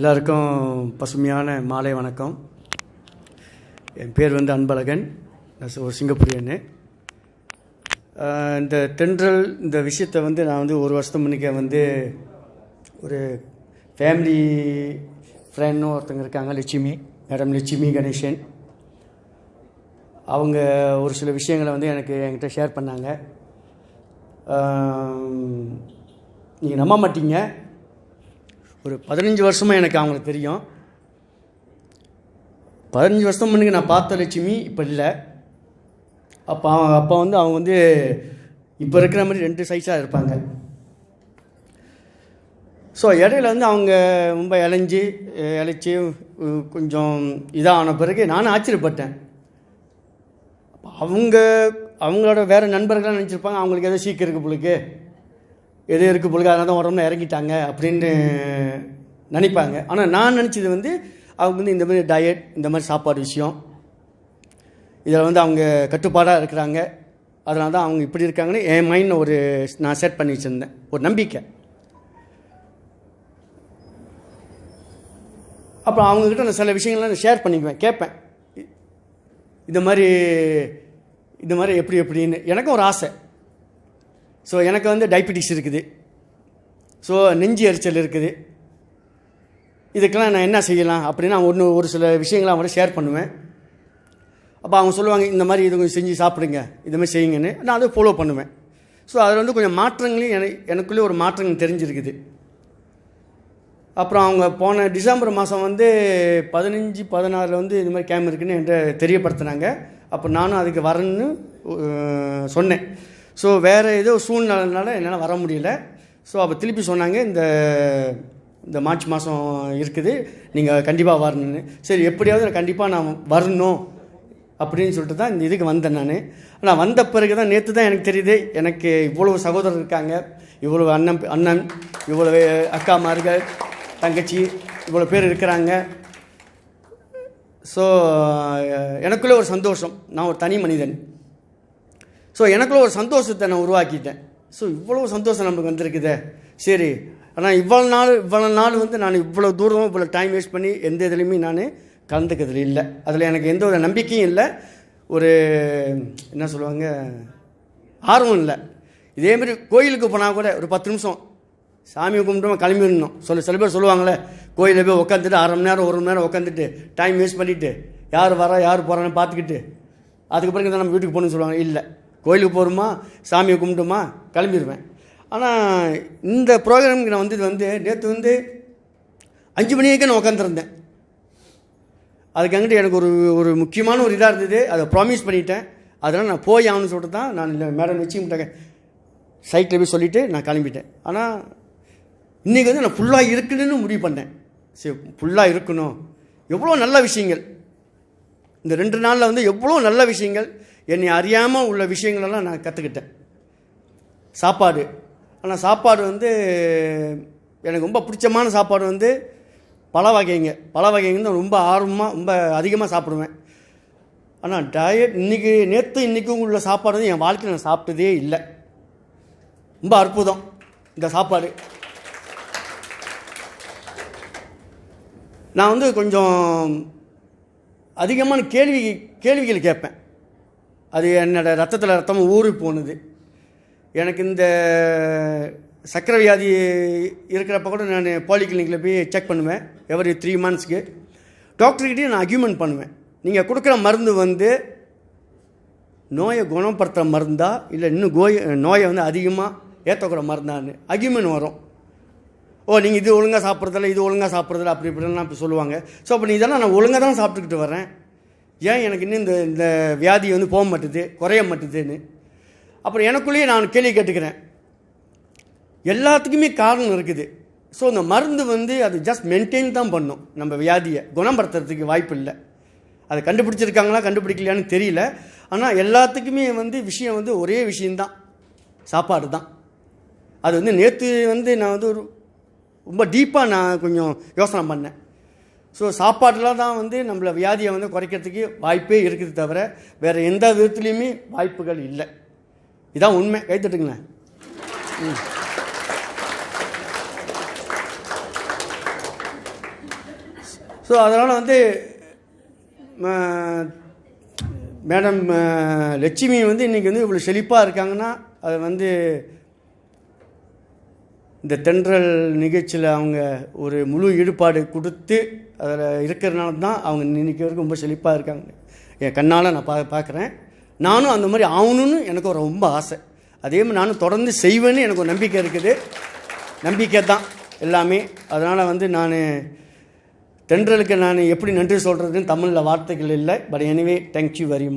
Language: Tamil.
எல்லாருக்கும் பசுமையான மாலை வணக்கம். என் பேர் வந்து அன்பழகன். நான் ஒரு சிங்கப்பூரியன்னு. இந்த தென்றல் இந்த விஷயத்தை வந்து நான் வந்து ஒரு வருஷத்துக்கு முன்னிக்க வந்து ஒரு ஃபேமிலி ஃப்ரெண்ட்னு ஒருத்தங்க இருக்காங்க லட்சுமி மேடம் லட்சுமி கணேசன். அவங்க ஒரு சில விஷயங்களை வந்து எனக்கு என்கிட்ட ஷேர் பண்ணாங்க. நீங்கள் நம்ப மாட்டீங்க. ஒரு பதினஞ்சு வருஷமாக எனக்கு அவங்களுக்கு தெரியும். பதினஞ்சு வருஷம் முன்னுக்கு நான் பார்த்த லட்சுமி இப்போ இல்லை. அப்போ அவங்க அப்போ வந்து அவங்க வந்து இப்போ இருக்கிற மாதிரி ரெண்டு சைஸாக இருப்பாங்க. ஸோ இடையில வந்து அவங்க ரொம்ப இளைஞ்சி இழைச்சி கொஞ்சம் இதான பிறகு நானும் ஆச்சரியப்பட்டேன். அவங்க அவங்களோட வேறு நண்பர்களாக நினச்சிருப்பாங்க அவங்களுக்கு எதோ சீக்கிரம் இருக்கு பிள்ளைக்கு எது இருக்கு பொழுது அதனால் தான் உடம்புல இறங்கிட்டாங்க அப்படின்னு நினைப்பாங்க. ஆனால் நான் நினச்சது வந்து அவங்க வந்து இந்த மாதிரி டயட் இந்த மாதிரி சாப்பாடு விஷயம் இதில் வந்து அவங்க கட்டுப்பாடாக இருக்கிறாங்க. அதனால தான் அவங்க இப்படி இருக்காங்கன்னு என் மைண்டில் ஒரு நான் செட் பண்ணி வச்சுருந்தேன். ஒரு நம்பிக்கை. அப்புறம் அவங்கக்கிட்ட நான் சில விஷயங்கள்லாம் நான் ஷேர் பண்ணிக்குவேன் கேட்பேன். இ- இந்த மாதிரி இந்த மாதிரி எப்படி எப்படின்னு. எனக்கும் ஒரு ஆசை. ஸோ எனக்கு வந்து டயபெட்டிஸ் இருக்குது. ஸோ நெஞ்சு எரிச்சல் இருக்குது. இதுக்கெல்லாம் நான் என்ன செய்யலாம் அப்படின்னு நான் ஒன்று ஒரு சில விஷயங்களை அவங்கள ஷேர் பண்ணுவேன். அப்போ அவங்க சொல்லுவாங்க இந்த மாதிரி இது கொஞ்சம் செஞ்சு சாப்பிடுங்க இதுமாதிரி மாதிரி செய்யுங்கன்னு. நான் அதை ஃபாலோ பண்ணுவேன். ஸோ அதில் வந்து கொஞ்சம் மாற்றங்களையும் என எனக்குள்ளே ஒரு மாற்றங்கள் தெரிஞ்சிருக்குது. அப்புறம் அவங்க போன டிசம்பர் மாதம் வந்து பதினஞ்சு பதினாறில் வந்து இது மாதிரி கேம் இருக்குன்னு என்கிட்ட தெரியப்படுத்தினாங்க. அப்போ நானும் அதுக்கு வரேன்னு சொன்னேன். ஸோ வேறு ஏதோ சூழ்நிலைனால என்னால் வர முடியல. ஸோ அப்போ திருப்பி சொன்னாங்க இந்த இந்த மார்ச் மாதம் இருக்குது நீங்கள் கண்டிப்பாக வரணும்னு. சரி எப்படியாவது நான் கண்டிப்பாக நான் வரணும் அப்படின்னு சொல்லிட்டு தான் இந்த இதுக்கு வந்தேன் நான். ஆனால் வந்த பிறகு தான் நேற்று தான் எனக்கு தெரியுது எனக்கு இவ்வளவு சகோதரர் இருக்காங்க இவ்வளவு அண்ணன் அண்ணன் இவ்வளவு அக்காமார்கள் தங்கச்சி இவ்வளோ பேர் இருக்கிறாங்க. ஸோ எனக்குள்ளே ஒரு சந்தோஷம். நான் ஒரு தனி மனிதன். ஸோ எனக்குள்ள ஒரு சந்தோஷத்தை நான் உருவாக்கிட்டேன். ஸோ இவ்வளோ சந்தோஷம் நமக்கு வந்திருக்குதே. சரி ஆனால் இவ்வளோ நாள் இவ்வளோ நாள் வந்து நான் இவ்வளோ தூரம் இவ்வளோ டைம் வேஸ்ட் பண்ணி எந்த இதுலையுமே நான் கலந்துக்கிறதுல இல்லை. அதில் எனக்கு எந்த ஒரு நம்பிக்கையும் இல்லை. ஒரு என்ன சொல்லுவாங்க ஆர்வம் இல்லை. இதேமாரி கோயிலுக்கு போனால் கூட ஒரு பத்து நிமிஷம் சாமி கும்பிட்டு கிளம்பிடணும். சொல்ல சில பேர் சொல்லுவாங்களே கோயிலில் போய் உட்காந்துட்டு அரை மணி நேரம் ஒரு மணி நேரம் உட்காந்துட்டு டைம் வேஸ்ட் பண்ணிவிட்டு யார் வரா யார் போகிறான்னு பார்த்துக்கிட்டு அதுக்கு பிறகு தான் நம்ம வீட்டுக்கு போகணும்னு சொல்லுவாங்க. இல்லை. கோயிலுக்கு போகிறோமா சாமியை கும்பிட்டோமா கிளம்பிடுவேன் ஆனால் இந்த ப்ரோக்ராமுக்கு நான் வந்தது வந்து நேற்று வந்து அஞ்சு மணிக்கு நான் உட்காந்துருந்தேன் அதுக்கு அங்கிட்டு எனக்கு ஒரு ஒரு முக்கியமான ஒரு இதாக இருந்தது. அதை ப்ராமிஸ் பண்ணிட்டேன். அதனால் நான் போய் ஆகணும்னு சொல்லிட்டு தான் நான் இல்லை மேடம் வச்சுக்கிட்டாங்க சைட்டில் போய் சொல்லிவிட்டு நான் கிளம்பிட்டேன். ஆனால் இன்றைக்கி வந்து நான் ஃபுல்லாக இருக்குன்னு முடிவு பண்ணேன். சரி ஃபுல்லாக இருக்கணும். எவ்வளோ நல்ல விஷயங்கள். இந்த ரெண்டு நாளில் வந்து எவ்வளோ நல்ல விஷயங்கள் என்னை அறியாமல் உள்ள விஷயங்களெல்லாம் நான் கற்றுக்கிட்டேன் சாப்பாடு. ஆனால் சாப்பாடு வந்து எனக்கு ரொம்ப பிடிச்சமான சாப்பாடு வந்து பல வகைங்க. பல வகைங்க ரொம்ப ஆர்வமாக ரொம்ப அதிகமாக சாப்பிடுவேன். ஆனால் டயட் இன்றைக்கி நேற்று இன்றைக்கும் உள்ள சாப்பாடு வந்து என் வாழ்க்கையில் நான் சாப்பிட்டதே இல்லை. ரொம்ப அற்புதம் இந்த சாப்பாடு. நான் வந்து கொஞ்சம் அதிகமான கேள்வி கேள்விகள் கேட்பேன். அது என்னோட ரத்தத்தில் ரத்தம் ஊறி போனது. எனக்கு இந்த சக்கரை வியாதி இருக்கிறப்ப கூட நான் பாலிகிளினிக்கில் போய் செக் பண்ணுவேன். எவரி த்ரீ மந்த்ஸ்க்கு டாக்டர்கிட்டையும் நான் அக்யூமெண்ட் பண்ணுவேன். நீங்கள் கொடுக்குற மருந்து வந்து நோயை குணப்படுத்துகிற மருந்தா? இல்லை இன்னும் கோய நோயை வந்து அதிகமாக ஏற்றக்கூட மருந்தான்னு. அக்யூமெண்ட் வரும். ஓ நீங்கள் இது ஒழுங்காக சாப்பிட்றதில்ல இது ஒழுங்காக சாப்பிட்றதில்ல அப்படி இப்படிலாம் இப்போ சொல்லுவாங்க. ஸோ அப்போ நீ இதெல்லாம் நான் ஒழுங்காக தான் சாப்பிட்டுக்கிட்டு வரேன் ஏன் எனக்கு இன்னும் இந்த இந்த வியாதி வந்து போக மாட்டுது குறைய மாட்டுதுன்னு? அப்புறம் எனக்குள்ளேயே நான் கேள்வி கேட்டுக்கிறேன். எல்லாத்துக்குமே காரணம் இருக்குது. ஸோ இந்த மருந்து வந்து அது ஜஸ்ட் மெயின்டைன் தான் பண்ணும் நம்ம வியாதியை. குணப்படுத்துறதுக்கு வாய்ப்பு இல்லை. அதை கண்டுபிடிச்சிருக்காங்களா கண்டுபிடிக்கலையான்னு தெரியல. ஆனால் எல்லாத்துக்குமே வந்து விஷயம் வந்து ஒரே விஷயந்தான் சாப்பாடு தான் அது வந்து நேற்று வந்து நான் வந்து ஒரு ரொம்ப டீப்பாக நான் கொஞ்சம் யோசனை பண்ணேன். ஸோ சாப்பாட்டில் தான் வந்து நம்மளை வியாதியை வந்து குறைக்கிறதுக்கு வாய்ப்பே இருக்குது தவிர வேறு எந்த விதத்துலேயுமே வாய்ப்புகள் இல்லை. இதான் உண்மை. கைத்தட்டுங்களேன் ம். ஸோ அதனால் வந்து மேடம் லட்சுமி வந்து இன்றைக்கி வந்து இவ்வளோ செழிப்பாக இருக்காங்கன்னா அது வந்து இந்த தென்றல் நிகழ்ச்சியில் அவங்க ஒரு முழு ஈடுபாடு கொடுத்து அதில் இருக்கிறனால தான் அவங்க இன்றைக்கி வரைக்கும் ரொம்ப செழிப்பாக இருக்காங்க. என் கண்ணால் நான் பா பார்க்குறேன் நானும் அந்த மாதிரி ஆகணும்னு எனக்கு ஒரு ரொம்ப ஆசை. அதே மாதிரி நானும் தொடர்ந்து செய்வேன்னு எனக்கு ஒரு நம்பிக்கை இருக்குது. நம்பிக்கை தான் எல்லாமே. அதனால் வந்து நான் தென்றலுக்கு நான் எப்படி நன்றி சொல்கிறதுன்னு தமிழில் வார்த்தைகள் இல்லை. But anyway thank you very much